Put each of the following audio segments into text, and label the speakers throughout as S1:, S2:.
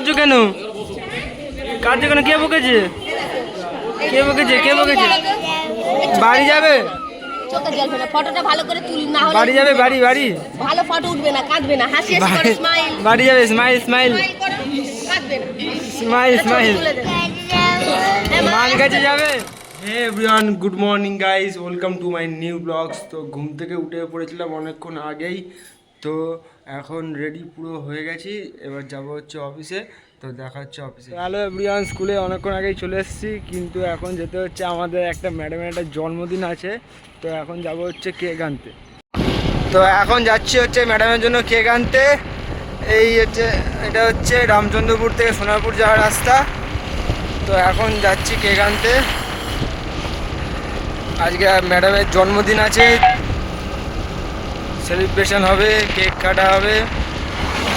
S1: কাঁদছো কেন? কাঁদছো কেন? কে বকেছে? কে বকেছে? কে বকেছে? বাড়ি যাবে?
S2: চোখে জল ফেলে ফটোটা ভালো করে তুল না হলে
S1: বাড়ি যাবে? বাড়ি বাড়ি?
S2: ভালো ফটো উঠবে না কাঁদবে না হাসি হাসি করে স্মাইল
S1: বাড়ি যাবে স্মাইল স্মাইল
S2: স্মাইল কাঁদবে না।
S1: স্মাইল কাছে যাবে? Hey everyone good morning guys welcome to my new vlogs. তো ঘুম থেকে উঠে পড়েছিলাম অনেকক্ষণ আগেই। তো এখন রেডি পুরো হয়ে গেছি। এবার যাব হচ্ছে অফিসে তো দেখা হচ্ছে অফিসে হ্যালো এভরিওয়ান স্কুলে অনেকক্ষণ আগেই চলে এসেছি, কিন্তু এখন যেতে হচ্ছে আমাদের একটা ম্যাডামের একটা জন্মদিন আছে। তো এখন যাব হচ্ছে কেক আনতে। তো এখন যাচ্ছি হচ্ছে ম্যাডামের জন্য কেক আনতে। এই হচ্ছে, এটা হচ্ছে রামচন্দ্রপুর থেকে সোনারপুর যাওয়ার রাস্তা। তো এখন যাচ্ছি কেক আনতে। আজকে ম্যাডামের জন্মদিন আছে। সেলিব্রেশন হবে কেক কাটা হবে।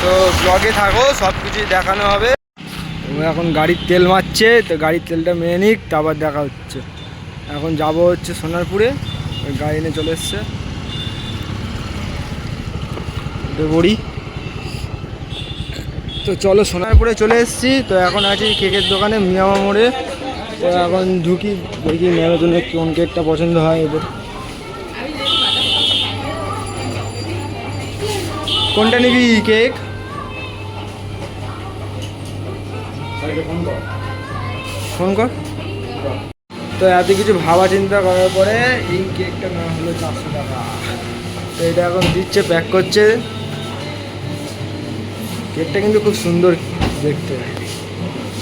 S1: তো ব্লগে থাকো, সব কিছুই দেখানো হবে। এখন গাড়ির তেল মারছে, তো গাড়ির তেলটা মেনে নিক, তারপর দেখা হচ্ছে। এখন যাব হচ্ছে সোনারপুরে গাড়ি নিয়ে চলে এসছে। বড়ি। তো চলো সোনারপুরে চলে এসেছি, তো এখন আছি কেকের দোকানে মিয়ামা মোড়ে। তো এখন ঢুকি, দেখি মেয়ের জন্য কোন কেকটা পছন্দ হয় এদের। কোনটা নিবি, কেক? ফোন কর। তো এত কিছু ভাবা চিন্তা করার পরে এই কেকটা না হলো চারশো টাকা। তো এটা এখন দিচ্ছে প্যাক করছে। কেকটা কিন্তু খুব সুন্দর দেখতে।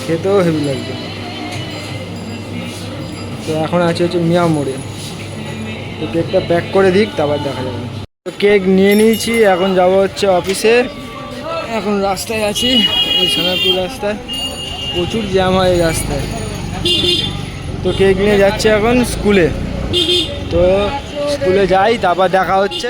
S1: খেতেও হেভি লাগবে। তো এখন আছে হচ্ছে মিয়া মোড়ে তো কেকটা প্যাক করে দিক, তারপর দেখা যাবে। কেক নিয়ে নিয়েছি, এখন যাব হচ্ছে অফিসে। এখন রাস্তায় আছি, এই সোনারপুর রাস্তায়। প্রচুর জ্যাম হয় এই রাস্তায়। তো কেক নিয়ে যাচ্ছে এখন স্কুলে। তো স্কুলে যাই, তারপর দেখা হচ্ছে।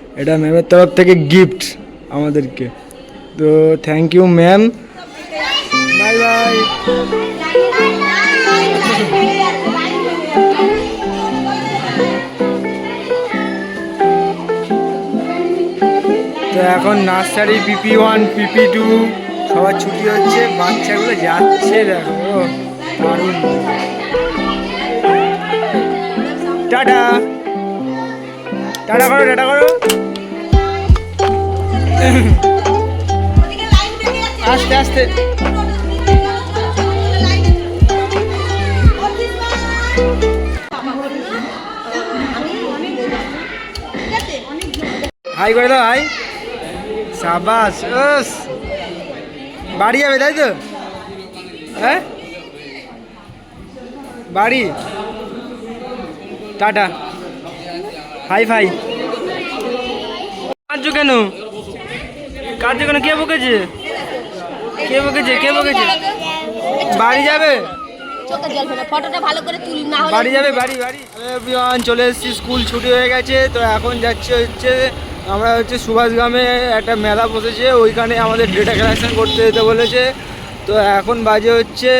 S2: এটা
S1: ম্যামের তরফ থেকে গিফট আমাদেরকে। তো thank you ma'am bye bye তো এখন nursery PP one PP two সবার ছুটি হচ্ছে, বাচ্চাগুলো যাচ্ছে, দেখো, দারুণ। টাটা। টাটা করো টাটা করো। আস্তে আস্তে। হাই করে দাও, হাই। সাবাস ওস বাড়ি যাবে, তাই তো? হ্যাঁ? বাড়ি? টাটা। হাই, ফাই। কেন? কাঁদছো কেন কে বকেছে? কে বকেছে? কে বকেছে? বাড়ি যাবে? বাড়ি যাবে, বাড়ি বাড়ি। চলে এসেছি, স্কুল ছুটি হয়ে গেছে, তো এখন যাচ্ছে হচ্ছে, আমরা হচ্ছে সুভাষগ্রামে একটা মেলা বসেছে, ওইখানে আমাদের ডেটা কালেকশন করতে যেতে বলেছে। তো এখন বাজে হচ্ছে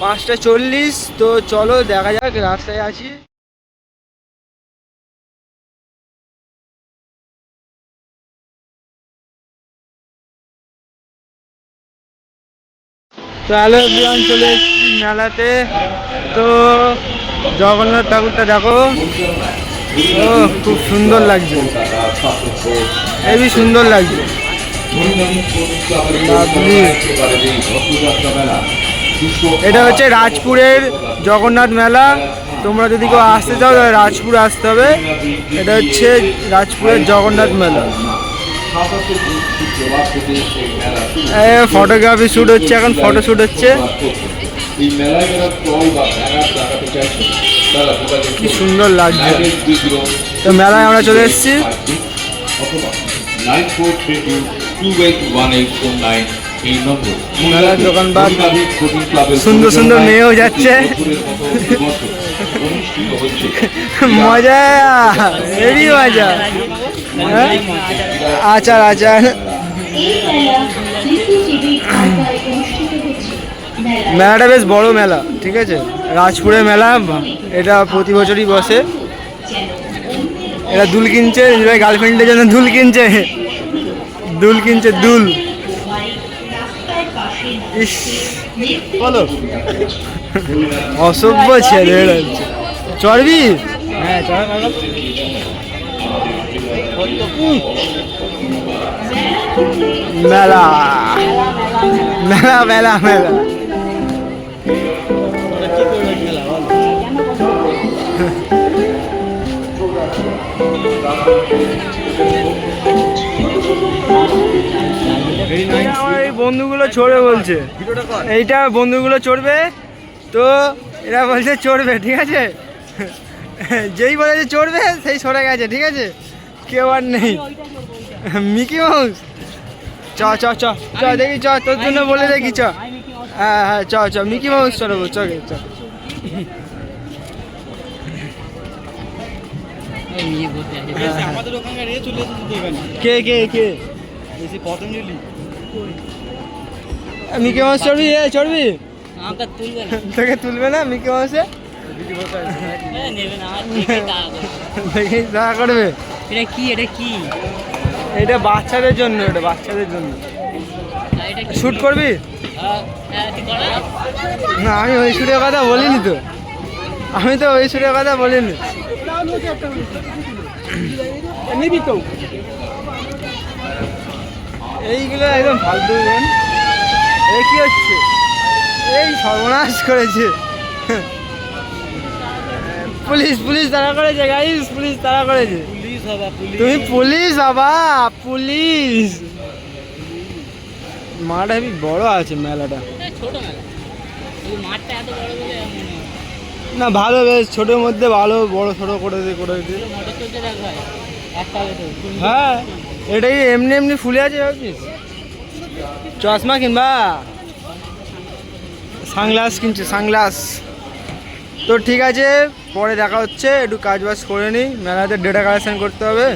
S1: পাঁচটা চল্লিশ, তো চলো দেখা যাক, রাস্তায় আছি। এসেছি মেলাতে। তো জগন্নাথ ঠাকুরটা দেখো। ও, খুব সুন্দর লাগছে। হেবি সুন্দর লাগছে। এটা হচ্ছে রাজপুরের জগন্নাথ মেলা। তোমরা যদি কেউ আসতে চাও, তাহলে রাজপুর আসতে হবে। এটা হচ্ছে রাজপুরের জগন্নাথ মেলা। ফটোগ্রাফি শ্যুট হচ্ছে এখন ফটো শ্যুট হচ্ছে।
S3: এই মেলায় যারা স্টল বা ব্যানার লাগাতে চাইছেন তারা
S1: কি সুন্দর লাগছে। তো মেলায় আমরা চলে এসেছি।
S3: অথবা nine four three two two eight one eight four nine
S1: সুন্দর সুন্দর মেয়েও যাচ্ছে। মজা। হেভি মজা। হ্যাঁ? আচার আচার। মেলাটা বেশ বড় মেলা, ঠিক আছে? রাজপুরের মেলা, এটা প্রতি বছরই বসে। এটা দুল কিনছে গার্লফ্রেন্ডের জন্য দুল কিনছে। দুল কিনছে, দুল। ইস বলো। অসভ্য ছেলে। চড়বি হ্যাঁ চড় মেলা। মেলা মেলা মেলা। আমার এই বন্ধুগুলো চড়বে বলছে। এইটা বন্ধুগুলো চড়বে তো এরা বলছে চড়বে ঠিক আছে? যেই বলেছে চড়বে সেই সরে গেছে ঠিক আছে? কেউ আর নেই। Mickey Mouse. চ চ চ চ দেখি চ তোর জন্য বলে দেখি চ। হ্যাঁ হ্যাঁ চ চ মিকি মাউস চড়বো চ গে, চ। কে কে কে? মিকি মাউস চড়বি? এ চড়বি?
S4: আমাকে তুলবে না।
S1: তোকে তুলবে না মিকি মাউসে?
S4: দেখে
S1: করবে।
S4: এটা কি এটা কি?
S1: এটা বাচ্চাদের জন্য এটা বাচ্চাদের জন্য। শ্যুট করবি?
S4: হ্যাঁ, না।
S1: আমি ওই শুটের কথা বলিনি তো। আমি তো ওই শুটের কথা বলিনি। নিবি তো। এইগুলো একদম ফালতু এ কি হচ্ছে? এই সর্বনাশ করেছে। পুলিশ পুলিশ তারা করেছে গাইস পুলিশ তারা করেছে। তুমি পুলিশ বাবা পুলিশ। মাঠটা হেবি বড় আছে মেলাটা। না ভালো বেশ ছোটোর মধ্যে ভালো বড় ছোটো করে দিয়ে করে দিয়ে। হ্যাঁ এটাই এমনি এমনি ফুলে আছে ভাবছিস? চশমা কিনবা? সানগ্লাস কিনছে সানগ্লাস তো ঠিক আছে, পরে দেখা হচ্ছে, একটু কাজ বাজ করে নিই, মেলাতে ডেটা কালেকশান করতে হবে।